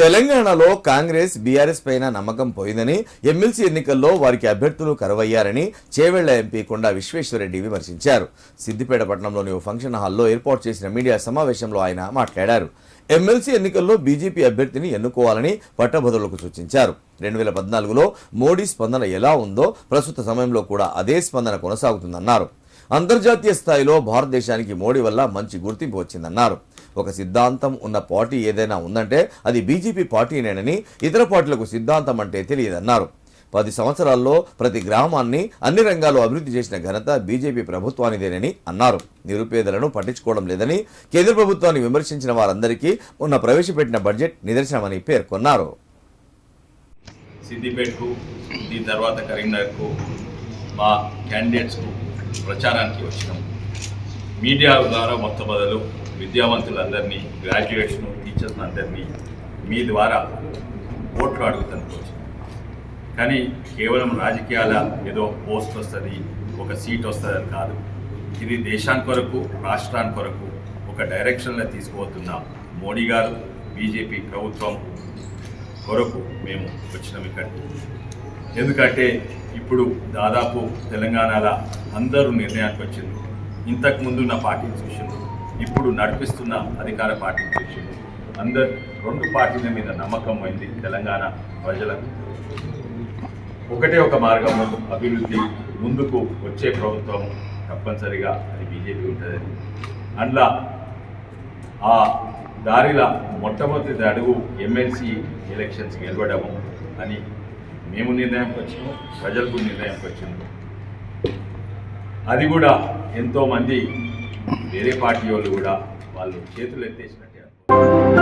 తెలంగాణలో కాంగ్రెస్ బీఆర్ఎస్ పైన నమ్మకం పోయిందని ఎమ్మెల్సీ ఎన్నికల్లో వారికి అభ్యర్థులు కరువయ్యారని చేవెళ్ళ ఎంపీ కొండా విశ్వేశ్వరరెడ్డి విమర్శించారు. సిద్దిపేట పట్టణంలోని ఓ ఫంక్షన్ హాల్లో ఏర్పాటు చేసిన మీడియా సమావేశంలో ఆయన మాట్లాడారు. ఎమ్మెల్సీ ఎన్నికల్లో బీజేపీ అభ్యర్థిని ఎన్నుకోవాలని పట్టభద్రులకు సూచించారు. రెండు వేల పద్నాలుగులో మోడీ స్పందన ఎలా ఉందో ప్రస్తుత సమయంలో కూడా అదే స్పందన కొనసాగుతుందన్నారు. అంతర్జాతీయ స్థాయిలో భారతదేశానికి మోడీ వల్ల మంచి గుర్తింపు వచ్చిందన్నారు. ఒక సిద్ధాంతం ఉన్న పార్టీ ఏదైనా ఉందంటే అది బీజేపీ పార్టీనేనని ఇతర పార్టీలకు సిద్ధాంతం అంటే తెలియదన్నారు. పది సంవత్సరాల్లో ప్రతి గ్రామాన్ని అన్ని రంగాల్లో అభివృద్ధి చేసిన ఘనత బీజేపీ ప్రభుత్వానిదేనని అన్నారు. నిరుపేదలను పట్టించుకోవడం లేదని కేంద్ర ప్రభుత్వాన్ని విమర్శించిన వారందరికీ ఉన్న ప్రవేశపెట్టిన బడ్జెట్ నిదర్శనమని పేర్కొన్నారు. సిద్దిపేటకు దీని తర్వాత కరీంనగర్కు మా క్యాండిడేట్స్కు ప్రచారానికి వచ్చినాం. మీడియా ద్వారా మొత్తం బదులు విద్యావంతులందరినీ గ్రాడ్యుయేట్స్ను టీచర్స్ అందరినీ మీ ద్వారా ఓట్లు అడుగుతాను కానీ కేవలం రాజకీయాల ఏదో పోస్ట్ వస్తుంది ఒక సీట్ వస్తుంది అని కాదు. ఇది దేశాని కొరకు రాష్ట్రాని కొరకు ఒక డైరెక్షన్లో తీసుకుపోతున్న మోడీ గారు బీజేపీ ప్రభుత్వం కొరకు మేము వచ్చినాం ఇక్కడికి. ఎందుకంటే ఇప్పుడు దాదాపు తెలంగాణలో అందరూ నిర్ణయానికి వచ్చింది ఇంతకుముందు నా ఉన్న పార్టీని చూసింది ఇప్పుడు నడిపిస్తున్న అధికార పార్టీ చూసింది అందరు రెండు పార్టీల మీద నమ్మకం అయింది తెలంగాణ ప్రజలకు. ఒకటే ఒక మార్గం అభివృద్ధి ముందుకు వచ్చే ప్రభుత్వం తప్పనిసరిగా అది బీజేపీ ఉంటుందని అందులో ఆ దారిలో మొట్టమొదటి అడుగు ఎమ్మెల్సీ ఎలక్షన్స్ గెలవడము అని మేము నిర్ణయంకి వచ్చినాము ప్రజలకు నిర్ణయంకి వచ్చింది అది కూడా ఎంతోమంది వేరే పార్టీ వాళ్ళు కూడా వాళ్ళు చేతులు ఎత్తేసినట్టే